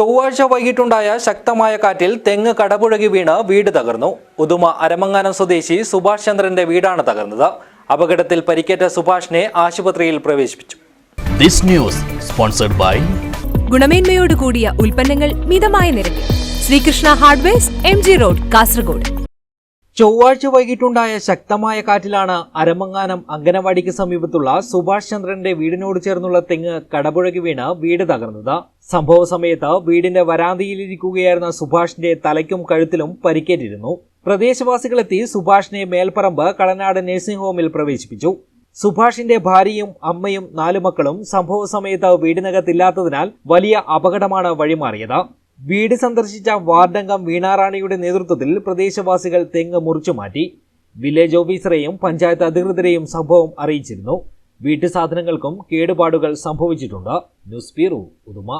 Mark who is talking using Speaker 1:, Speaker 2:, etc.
Speaker 1: ചൊവ്വാഴ്ച വൈകിട്ടുണ്ടായ ശക്തമായ കാറ്റിൽ തെങ്ങ് കടപുഴകി വീണ് വീട് തകർന്നു. ഉദുമ അരമങ്ങാനം സ്വദേശി സുഭാഷ് ചന്ദ്രന്റെ വീടാണ് തകർന്നത്. അപകടത്തിൽ പരിക്കേറ്റ സുഭാഷിനെ ആശുപത്രിയിൽ പ്രവേശിപ്പിച്ചു.
Speaker 2: This news sponsored by
Speaker 3: ഗുണമേന്മയോട് കൂടിയ ഉൽപ്പന്നങ്ങൾ മിതമായ നിരക്കിൽ. Srikrishna hardware M G road Kasaragod.
Speaker 1: ചൊവ്വാഴ്ച വൈകിട്ടുണ്ടായ ശക്തമായ കാറ്റിലാണ് അരമങ്ങാനം അങ്കനവാടിക്ക് സമീപത്തുള്ള സുഭാഷ് ചന്ദ്രന്റെ വീടിനോട് ചേർന്നുള്ള തെങ്ങ് കടപുഴകി വീണ് വീട് തകർന്നത്. സംഭവ സമയത്ത് വീടിന്റെ വരാന്തയിലിരിക്കുകയായിരുന്ന സുഭാഷിന്റെ തലയ്ക്കും കഴുത്തിലും പരിക്കേറ്റിരുന്നു. പ്രദേശവാസികളെത്തി സുഭാഷിനെ മേൽപ്പറമ്പ് കളനാട് നഴ്സിംഗ് ഹോമിൽ പ്രവേശിപ്പിച്ചു. സുഭാഷിന്റെ ഭാര്യയും അമ്മയും നാലു മക്കളും സംഭവ സമയത്ത് വീടിനകത്തില്ലാത്തതിനാൽ വലിയ അപകടമാണ് വഴിമാറിയത്. വീട് സന്ദർശിച്ച വാർഡംഗം വീണാറാണിയുടെ നേതൃത്വത്തിൽ പ്രദേശവാസികൾ തെങ്ങ് മുറിച്ചു മാറ്റി. വില്ലേജ് ഓഫീസറെയും പഞ്ചായത്ത് അധികൃതരെയും സംഭവം അറിയിച്ചിരുന്നു. വീട്ടു സാധനങ്ങൾക്കും കേടുപാടുകൾ സംഭവിച്ചിട്ടുണ്ട്. News bureau Uduma.